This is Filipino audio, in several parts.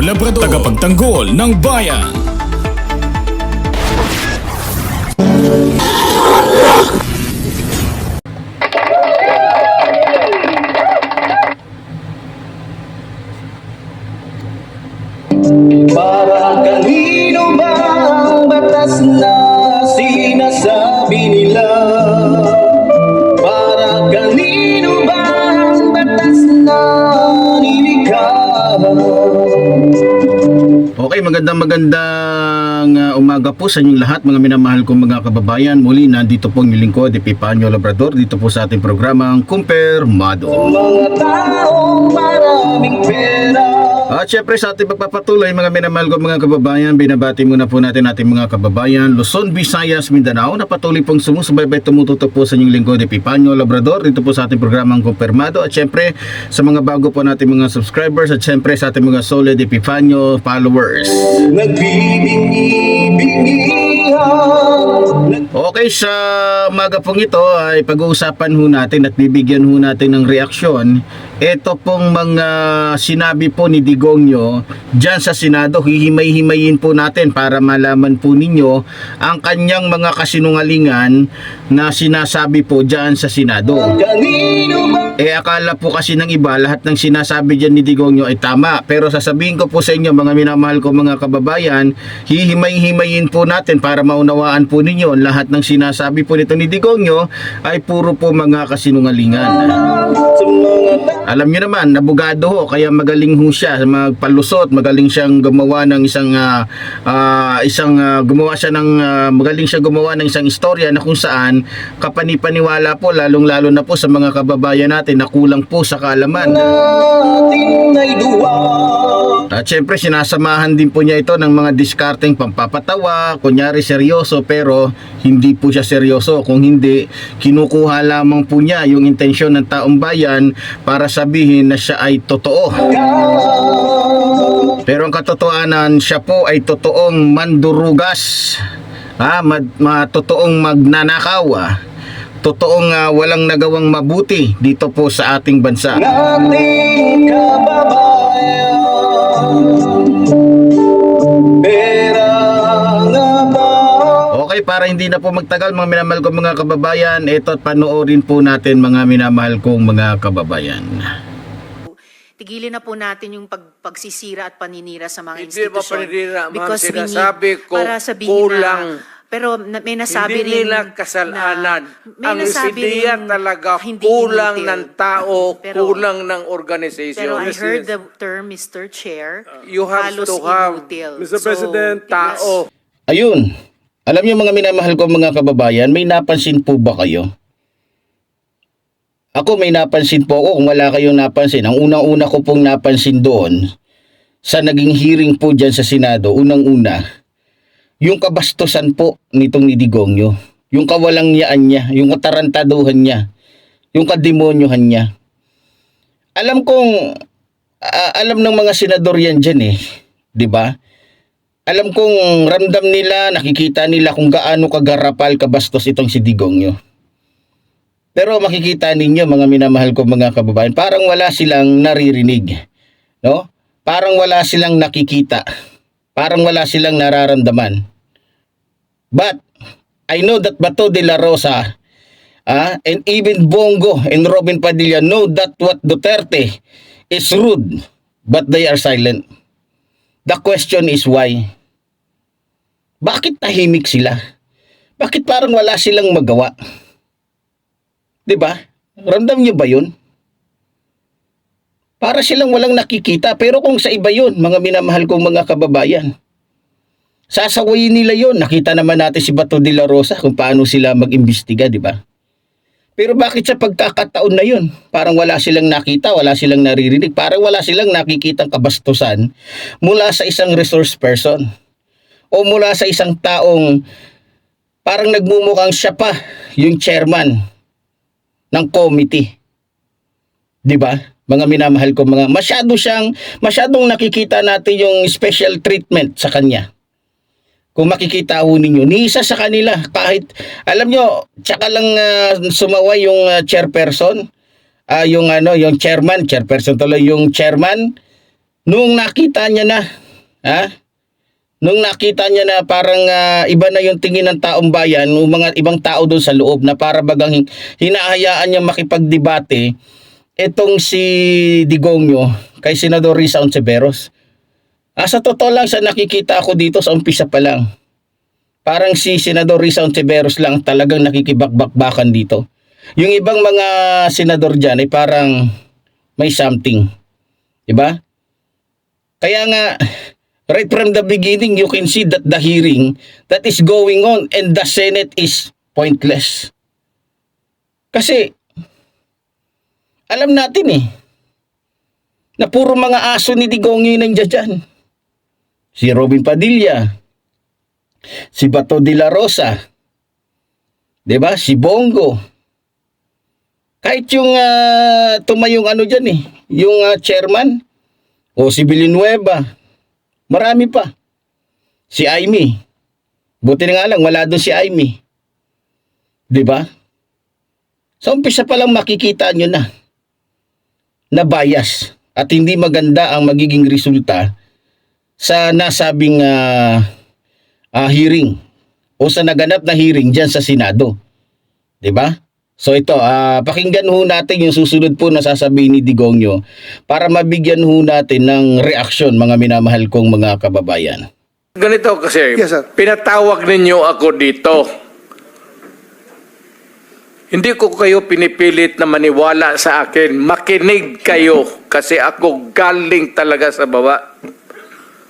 Labrador Tagapagtanggol ng bayan magandang magandang uh, umaga po sa inyong lahat mga minamahal kong mga kababayan. Muli nandito po ang lingkod, Epipanyo Labrador, dito po sa ating programang Kumpirmado. Mga taong maraming pera At syempre sa ating pagpapatuloy mga minamahal kong mga kababayan, binabati muna po natin ating mga kababayan Luzon, Visayas, Mindanao na patuloy pong sumusubaybay tumututo po sa inyong lingkod, Epipanyo Labrador, dito po sa ating programang Kumpirmado. At syempre sa mga bago po nating mga subscribers at syempre sa ating mga solid Epipanyo followers. Nagbibingi-bingihan Okay, sa maga pong ito ay pag-uusapan ho natin at bibigyan ho natin ng reaksyon. Ito pong mga sinabi po ni Digongyo dyan sa Senado, hihimay-himayin po natin para malaman po ninyo ang kanyang mga kasinungalingan na sinasabi po dyan sa Senado. Eh akala po kasi ng iba lahat ng sinasabi dyan ni Digongyo ay tama. Pero sasabihin ko po sa inyo mga minamahal ko mga kababayan, hihimay-himayin po natin para maunawaan po ninyo ang lahat ng sinasabi po nito ni Digongyo ay puro po mga kasinungalingan. Alam niyo naman, nabugado ho, kaya magaling ho siya magpalusot, magaling siyang gumawa ng isang ah, ah, isang ah, gumawa siya ng ah, magaling siya gumawa ng isang istorya na kung saan kapanipaniwala po lalong-lalo na po sa mga kababayan natin na kulang po sa kaalaman. natin ay duwa At syempre sinasamahan din po niya ito ng mga diskarteng pampapatawa, kunyari seryoso pero hindi po siya seryoso. Kung hindi, kinukuha lamang po niya yung intensyon ng taong bayan para sabihin na siya ay totoo. Pero ang katotohanan, siya po ay totoong mandurugas. Ha, mad, ma, totoong magnanakaw. ah. Totoong ah, walang nagawang mabuti dito po sa ating bansa. ating kababayan Okay, para hindi na po magtagal mga minamahal kong mga kababayan, ito at panoorin po natin mga minamahal kong mga kababayan. Tigilin na po natin yung pag, pagsisira at paninira sa mga Hindi institusyon. ba paninira, ma'am? Because we need- Sinasabi ko, para sabihin kulang. Na, pero na- may nasabi hindi rin nila kasalanan. na- may Ang nasabi ideya rin talaga hindi kulang inutil. ng tao, Pero- kulang ng organization. Pero I heard the term, Mr. Chair, You have halos to have, inutil. Mr. So, President, tao. Ayun, alam niyo mga minamahal kong mga kababayan, may napansin po ba kayo? Ako may napansin po ako kung wala kayong napansin. Ang unang-una ko pong napansin doon sa naging hearing po dyan sa Senado, unang-una, yung kabastusan po nitong ni Digongyo. Yung kawalangyaan niya, yung katarantaduhan niya, yung kademonyohan niya. Alam kong, a- alam ng mga senador yan dyan eh, di ba? Alam kong ramdam nila, nakikita nila kung gaano kagarapal kabastos itong si Digongyo. Pero makikita ninyo mga minamahal ko mga kababayan, parang wala silang naririnig. No? Parang wala silang nakikita. Parang wala silang nararamdaman. But I know that Bato de la Rosa ah, and even Bongo and Robin Padilla know that what Duterte is rude but they are silent. The question is why? Bakit tahimik sila? Bakit parang wala silang magawa? 'Di ba? Ramdam niyo ba 'yun? Para silang walang nakikita pero kung sa iba 'yun, mga minamahal kong mga kababayan. Sasawayin nila 'yon. Nakita naman natin si Bato de la Rosa kung paano sila mag-imbestiga, 'di ba? Pero bakit sa pagkakataon na 'yun, parang wala silang nakita, wala silang naririnig, parang wala silang nakikitang kabastusan mula sa isang resource person o mula sa isang taong parang nagmumukhang siya pa yung chairman ng committee. 'Di ba? Mga minamahal ko mga masyado siyang masyadong nakikita natin yung special treatment sa kanya. Kung makikita ho ninyo, ni isa sa kanila kahit alam nyo, tsaka lang ah, sumaway yung ah, chairperson, ah, yung ano, yung chairman, chairperson tuloy, yung chairman nung nakita niya na, ha? Nung nakita niya na parang ah, iba na yung tingin ng taong bayan, ng mga ibang tao doon sa loob na para bagang hin- hinahayaan niya makipagdebate, etong si Digongyo kay Senador Risa Ontiveros. Ah, sa totoo lang sa nakikita ako dito sa umpisa pa lang. Parang si Senador Risa Ontiveros lang talagang nakikibakbakbakan dito. Yung ibang mga senador dyan ay parang may something. Diba? Kaya nga, right from the beginning, you can see that the hearing that is going on and the Senate is pointless. Kasi, alam natin eh, na puro mga aso ni Digong yung nandiyan dyan. Si Robin Padilla, si Bato de la Rosa, ba? Si Bongo. Kahit yung ah, tumayong ano diyan eh, yung ah, chairman o si Villanueva. Marami pa. Si Aimee. Buti na nga lang wala doon si Aimee. 'Di ba? Sa umpisa pa lang makikita nyo na na bias at hindi maganda ang magiging resulta sa nasabing ah, ah, hearing o sa naganap na hearing diyan sa Senado. 'Di ba? So ito, ah, pakinggan ho natin yung susunod po na sasabihin ni Digongyo para mabigyan ho natin ng reaksyon mga minamahal kong mga kababayan. Ganito kasi, Yes, sir. pinatawag ninyo ako dito. Hindi ko kayo pinipilit na maniwala sa akin. Makinig kayo kasi ako galing talaga sa baba.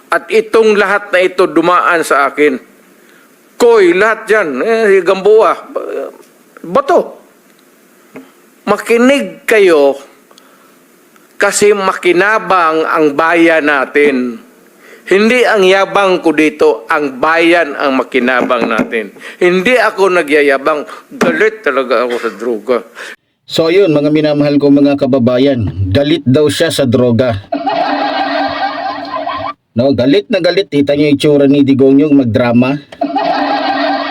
At itong lahat na ito dumaan sa akin. Koy, lahat yan. Eh, Gamboa. Bato. Makinig kayo kasi makinabang ang bayan natin. Hindi ang yabang ko dito, ang bayan ang makinabang natin. Hindi ako nagyayabang, galit talaga ako sa droga. So yun, mga minamahal kong mga kababayan, galit daw siya sa droga. No, galit na galit. Kita niyo itsura ni Digong yung magdrama.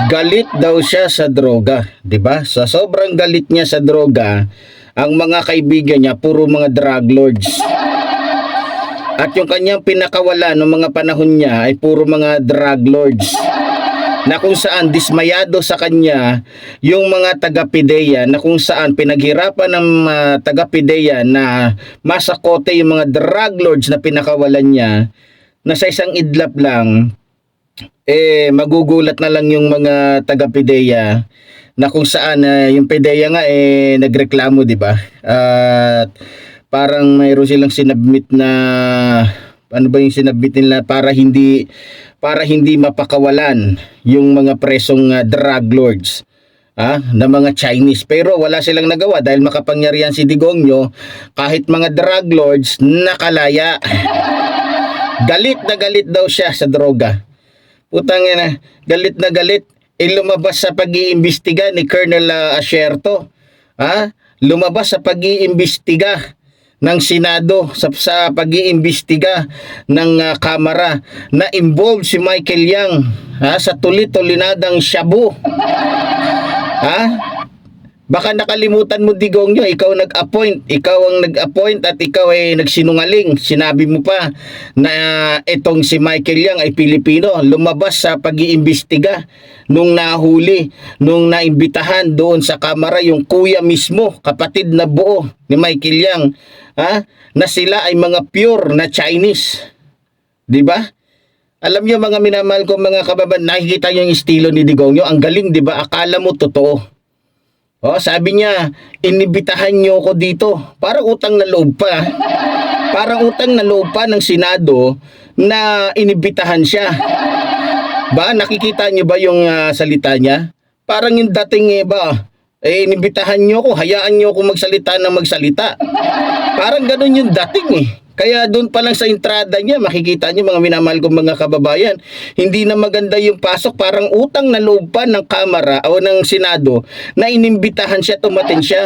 Galit daw siya sa droga, 'di ba? Sa sobrang galit niya sa droga, ang mga kaibigan niya puro mga drug lords. At yung kanyang pinakawala noong mga panahon niya ay puro mga drug lords na kung saan dismayado sa kanya yung mga taga-PIDEA na kung saan pinaghirapan ng ah, taga-PIDEA na masakote yung mga drug lords na pinakawalan niya na sa isang idlap lang eh magugulat na lang yung mga taga-PIDEA na kung saan ah, yung PIDEA nga eh nagreklamo 'di ba at parang mayroon silang sinabmit na ano ba yung sinabmit nila para hindi para hindi mapakawalan yung mga presong ah, drug lords ah, na mga Chinese. Pero wala silang nagawa dahil makapangyarihan si Digongyo kahit mga drug lords nakalaya. galit na galit daw siya sa droga. Putang ina, galit na galit. Eh, lumabas sa pag-iimbestiga ni Colonel ah, Asierto. Ha? Lumabas sa pag-iimbestiga ng Senado sa, sa pag-iimbestiga ng ah, Kamara na involved si Michael Yang ha, sa tulit-tulinadang shabu. Ha? Baka nakalimutan mo digong nyo, ikaw nag-appoint, ikaw ang nag-appoint at ikaw ay nagsinungaling. Sinabi mo pa na itong si Michael Yang ay Pilipino. Lumabas sa pag-iimbestiga nung nahuli, nung naimbitahan doon sa kamara yung kuya mismo, kapatid na buo ni Michael Yang, ha? na sila ay mga pure na Chinese. 'Di ba? Alam niyo mga minamahal ko mga kababayan, nakikita niyo yung estilo ni Digongyo, ang galing 'di ba? Akala mo totoo. Oh, sabi niya, inibitahan niyo ko dito. Parang utang na loob pa. Parang utang na loob pa ng Senado na inibitahan siya. Ba, nakikita niyo ba yung ah, salita niya? Parang yung dating eh ba, eh inibitahan niyo ko, hayaan niyo ko magsalita ng magsalita. Parang ganun yung dating eh. Kaya doon pa lang sa entrada niya, makikita niyo mga minamahal kong mga kababayan, hindi na maganda yung pasok, parang utang na loob pa ng Kamara o ng Senado na inimbitahan siya, tumating siya.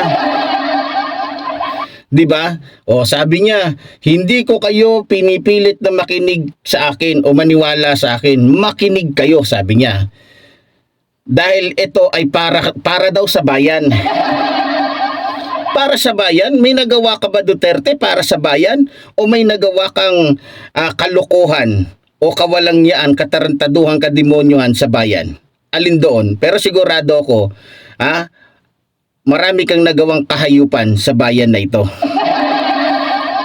'Di ba? O sabi niya, hindi ko kayo pinipilit na makinig sa akin o maniwala sa akin. Makinig kayo, sabi niya. Dahil ito ay para para daw sa bayan. Para sa bayan, may nagawa ka ba Duterte para sa bayan o may nagawa kang ah, kalokohan o kawalangyaan, katarantaduhan, kademonyohan sa bayan? Alin doon? Pero sigurado ako, ah, marami kang nagawang kahayupan sa bayan na ito.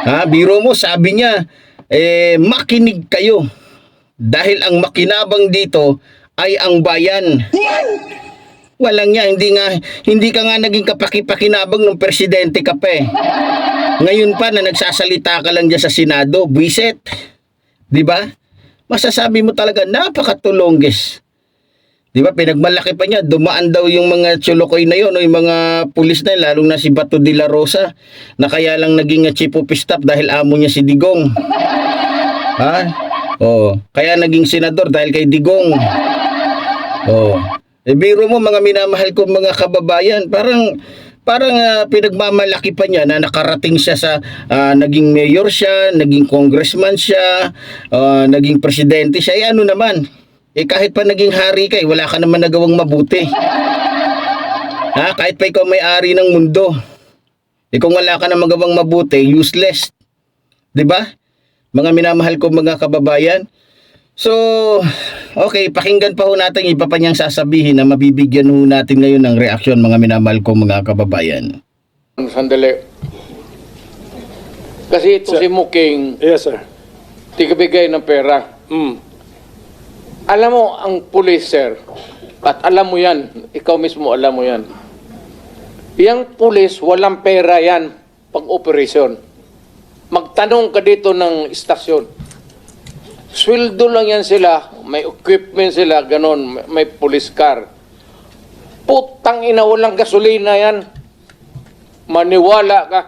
Ha, biro mo, sabi niya, eh, makinig kayo. Dahil ang makinabang dito ay ang bayan. Walang niya, hindi nga, hindi ka nga naging kapaki-pakinabang ng presidente ka pa eh. Ngayon pa na nagsasalita ka lang dyan sa Senado, buisit. Di ba? Masasabi mo talaga, napakatulongges. Di ba, pinagmalaki pa niya, dumaan daw yung mga tsulukoy na yun, o yung mga pulis na yun, lalong na si Bato de la Rosa, na kaya lang naging chief of staff dahil amo niya si Digong. ha? Oh, kaya naging senador dahil kay Digong. Oh. Eh, biro mo mga minamahal ko mga kababayan, parang parang ah, pinagmamalaki pa niya na nakarating siya sa ah, naging mayor siya, naging congressman siya, ah, naging presidente siya. Eh ano naman? Eh kahit pa naging hari ka, eh, wala ka naman nagawang mabuti. Ha, kahit pa ikaw may-ari ng mundo. Eh kung wala ka na magawang mabuti, useless. 'Di ba? Mga minamahal ko mga kababayan. So, okay, pakinggan pa ho natin iba pa niyang sasabihin na mabibigyan ho natin ngayon ng reaksyon mga minamahal ko mga kababayan. Sandali. Kasi ito si Muking, Yes, sir. tigabigay ng pera. Mm. Alam mo, ang pulis, sir, at alam mo yan, ikaw mismo alam mo yan, yung pulis, walang pera yan pag operasyon. Magtanong ka dito ng istasyon. Sweldo lang yan sila, may equipment sila, ganon, may, police car. Putang ina, walang gasolina yan. Maniwala ka.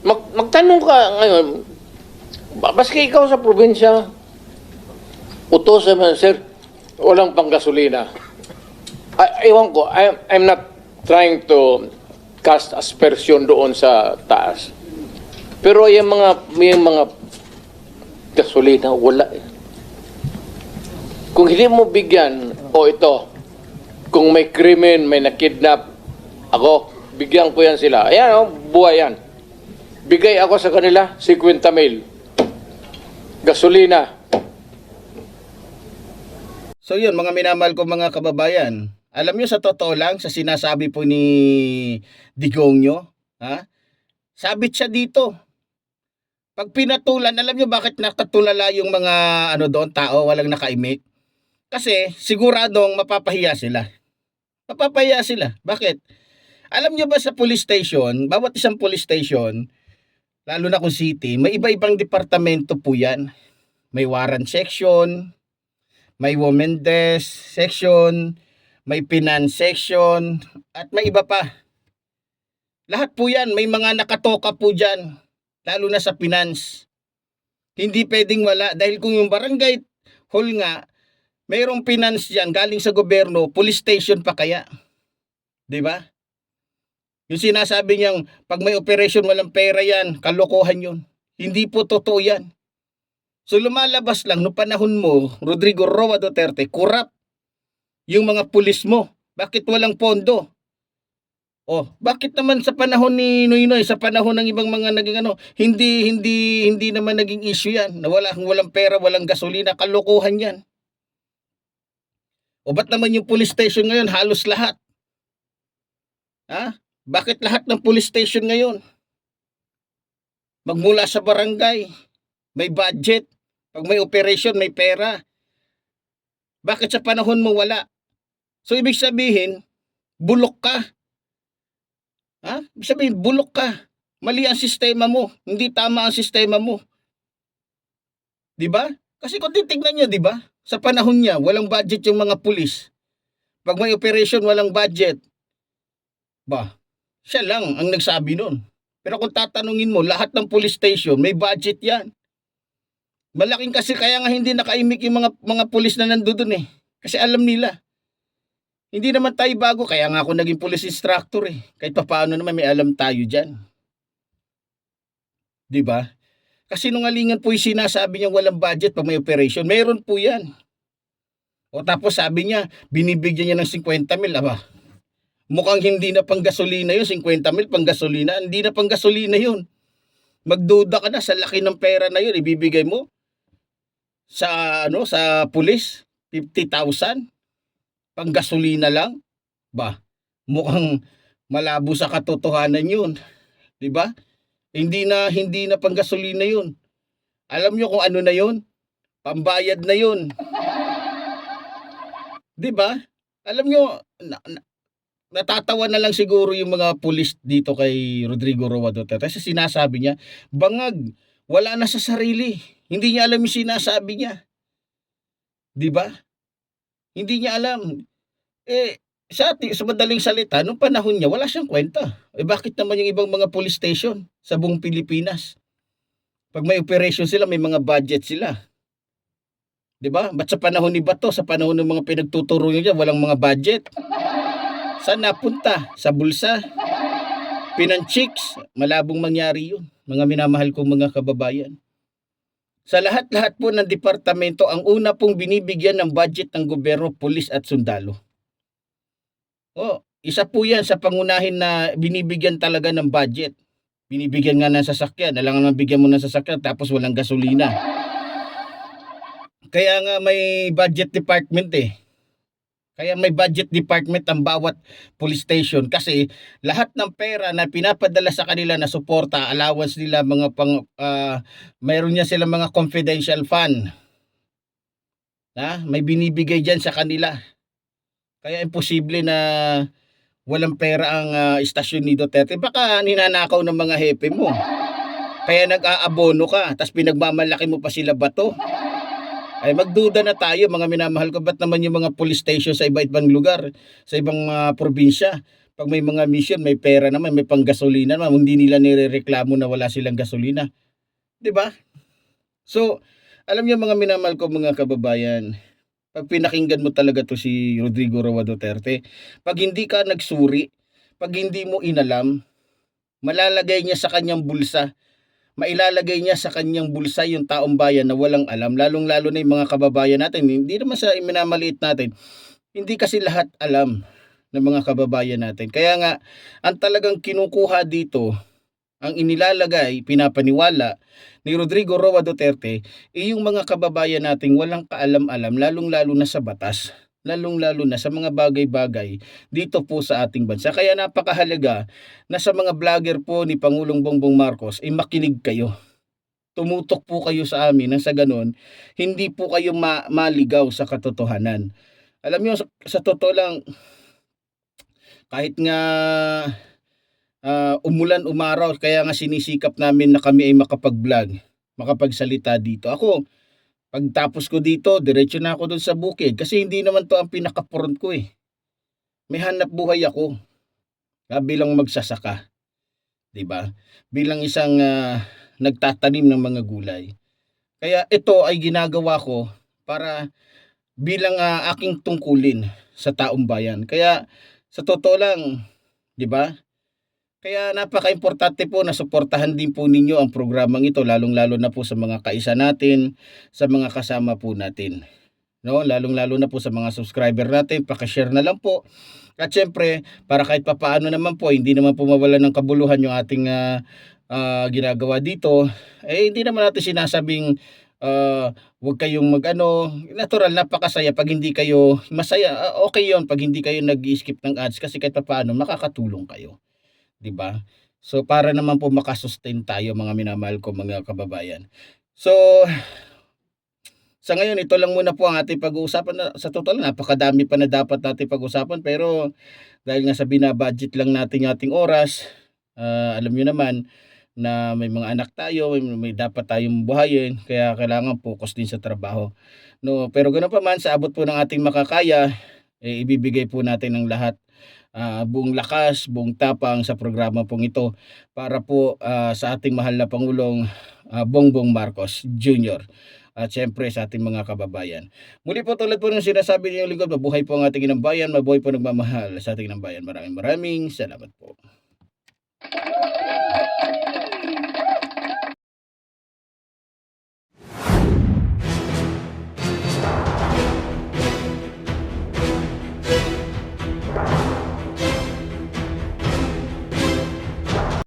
Mag, magtanong ka ngayon, ba- baski ikaw sa probinsya, utosan mo, sir, walang panggasolina. Ay, ewan ko, I'm, I'm not trying to cast aspersion doon sa taas. Pero yung mga, yung mga gasolina, wala eh. Kung hindi mo bigyan, o ito, kung may krimen, may nakidnap, ako, bigyan ko yan sila. Ayan, oh, buhay yan. Bigay ako sa kanila 50 mil. Gasolina. So yun, mga minamahal ko mga kababayan, alam nyo sa totoo lang, sa sinasabi po ni Digong nyo, ha? Sabit siya dito. Pag pinatulan, alam nyo bakit nakatulala yung mga ano doon, tao, walang nakaimik? Kasi siguradong mapapahiya sila. Mapapahiya sila. Bakit? Alam nyo ba sa police station, bawat isang police station, lalo na kung city, may iba-ibang departamento po yan. May warrant section, may women desk section, may finance section, at may iba pa. Lahat po yan, may mga nakatoka po dyan, lalo na sa finance. Hindi pwedeng wala, dahil kung yung barangay hall nga, mayroong finance dyan, galing sa gobyerno, police station pa kaya. 'Di ba? Yung sinasabi niyang, pag may operation, walang pera yan, kalokohan yun. Hindi po totoo yan. So lumalabas lang, no panahon mo, Rodrigo Roa Duterte, kurap yung mga pulis mo. Bakit walang pondo? Oh, bakit naman sa panahon ni Noynoy, sa panahon ng ibang mga naging ano, hindi hindi hindi naman naging issue 'yan. Na wala walang pera, walang gasolina, kalokohan 'yan. O ba't naman yung police station ngayon halos lahat? Ha? Bakit lahat ng police station ngayon? Magmula sa barangay, may budget, pag may operation, may pera. Bakit sa panahon mo wala? So ibig sabihin, Bulok ka. Ha? Sabihin, bulok ka. Mali ang sistema mo. Hindi tama ang sistema mo. 'Di ba? Kasi kung titignan niyo, 'di ba? Sa panahon niya, walang budget yung mga pulis. Pag may operation, walang budget. Ba, siya lang ang nagsabi nun. Pero kung tatanungin mo, lahat ng police station, may budget yan. Malaking kasi kaya nga hindi nakaimik yung mga mga pulis na nandoon eh. Kasi alam nila. Hindi naman tayo bago, kaya nga ako naging police instructor eh. Kahit pa paano naman may alam tayo dyan. ba? Kasi nungalingan po yung sinasabi niya walang budget pag may operation. Meron po yan. O tapos sabi niya, binibigyan niya ng 50 mil. Aba, mukhang hindi na pang gasolina yun. 50 mil pang gasolina. Hindi na pang gasolina yun. Magduda ka na sa laki ng pera na yun. Ibibigay mo sa ano sa pulis 50,000 pang gasolina lang? Ba mukhang malabo sa katotohanan yun 'di ba? Hindi na hindi na pang gasolina yun. Alam nyo kung ano na yun? Pambayad na yun. 'di ba? Alam nyo na, na- natatawa na lang siguro yung mga pulis dito kay Rodrigo Roa Duterte kasi sinasabi niya bangag wala na sa sarili. Hindi niya alam yung sinasabi niya. 'di ba hindi niya alam eh sa, ati- sa madaling salita, nung panahon niya, wala siyang kwenta. Eh bakit naman yung ibang mga police station sa buong Pilipinas? Pag may operation sila, may mga budget sila. 'Di ba? Ba't sa panahon ni Bato, sa panahon ng mga pinagtuturo niya, walang mga budget? Saan napunta? Sa bulsa? Pinanchiks? Malabong mangyari yun. Mga minamahal kong mga kababayan. Sa lahat-lahat po ng departamento, ang una pong binibigyan ng budget ng gobyerno, pulis at sundalo. Oh, isa po yan sa pangunahin na binibigyan talaga ng budget. Binibigyan nga ng sasakyan. Alangan naman bigyan mo ng sasakyan tapos walang gasolina. Kaya nga may budget department eh. Kaya may budget department ang bawat police station kasi lahat ng pera na pinapadala sa kanila na suporta, allowance nila mga pang ah, mayroon niya silang mga confidential fund. Ha? May binibigay diyan sa kanila. Kaya imposible na walang pera ang ah, istasyon ni Duterte. Baka ninanakaw ng mga hepe mo. Kaya nag-aabono ka, tapos pinagmamalaki mo pa sila bato. Ay magduda na tayo mga minamahal ko. Ba't naman yung mga police station sa iba-ibang lugar, sa ibang mga probinsya, pag may mga mission, may pera naman, may panggasolina naman, hindi nila nirereklamo na wala silang gasolina. 'Di ba? So, alam niyo mga minamahal ko mga kababayan, pag pinakinggan mo talaga to si Rodrigo Roa Duterte, pag hindi ka nagsuri, pag hindi mo inalam, malalagay niya sa kanyang bulsa, mailalagay niya sa kanyang bulsa yung taong bayan na walang alam, lalong-lalo na yung mga kababayan natin, hindi naman sa minamaliit natin, hindi kasi lahat alam ng mga kababayan natin. Kaya nga, ang talagang kinukuha dito, ang inilalagay, pinapaniwala ni Rodrigo Roa Duterte, eh yung mga kababayan nating walang kaalam-alam, lalong-lalo na sa batas, lalong-lalo na sa mga bagay-bagay dito po sa ating bansa. Kaya napakahalaga na sa mga vlogger po ni Pangulong Bongbong Marcos, ay makinig kayo. Tumutok po kayo sa amin nang sa ganun, hindi po kayo ma- maligaw sa katotohanan. Alam niyo sa, sa totoo lang, kahit nga ah, umulan umaraw, kaya nga sinisikap namin na kami ay makapag-vlog, makapagsalita dito. Ako, pagtapos ko dito, diretso na ako doon sa bukid kasi hindi naman to ang pinaka-front ko eh. May hanap buhay ako ah, bilang magsasaka. 'Di ba? Bilang isang ah, nagtatanim ng mga gulay. Kaya ito ay ginagawa ko para bilang ah, aking tungkulin sa taong bayan. Kaya sa totoo lang, 'di ba? Kaya napaka-importante po na suportahan din po ninyo ang programang ito lalong-lalo na po sa mga kaisa natin, sa mga kasama po natin. No, lalong-lalo na po sa mga subscriber natin, paki-share na lang po. At syempre, para kahit papaano naman po, hindi naman po mawala ng kabuluhan yung ating ah, ah, ginagawa dito, eh hindi naman natin sinasabing ah, huwag kayong magano, natural napakasaya pag hindi kayo masaya. ah, okay 'yon pag hindi kayo nag-skip ng ads kasi kahit papaano makakatulong kayo. 'Di ba? So para naman po makasustain tayo mga minamahal ko mga kababayan. So Sa ngayon, ito lang muna po ang ating pag-uusapan. Sa total, napakadami pa na dapat natin pag-usapan. Pero dahil nga sa binabudget lang natin yung ating oras, ah, alam nyo naman na may mga anak tayo, may, may dapat tayong buhayin. Kaya kailangan focus din sa trabaho. No, pero ganoon pa man, sa abot po ng ating makakaya, eh, ibibigay po natin ng lahat ah, buong lakas, buong tapang sa programa pong ito para po ah, sa ating mahal na Pangulong ah, Bongbong Marcos Jr. At syempre sa ating mga kababayan. Muli po tulad po ng sinasabi niyo lingkod, mabuhay po ang ating inang bayan, mabuhay po nagmamahal sa ating inang bayan. Maraming maraming salamat po.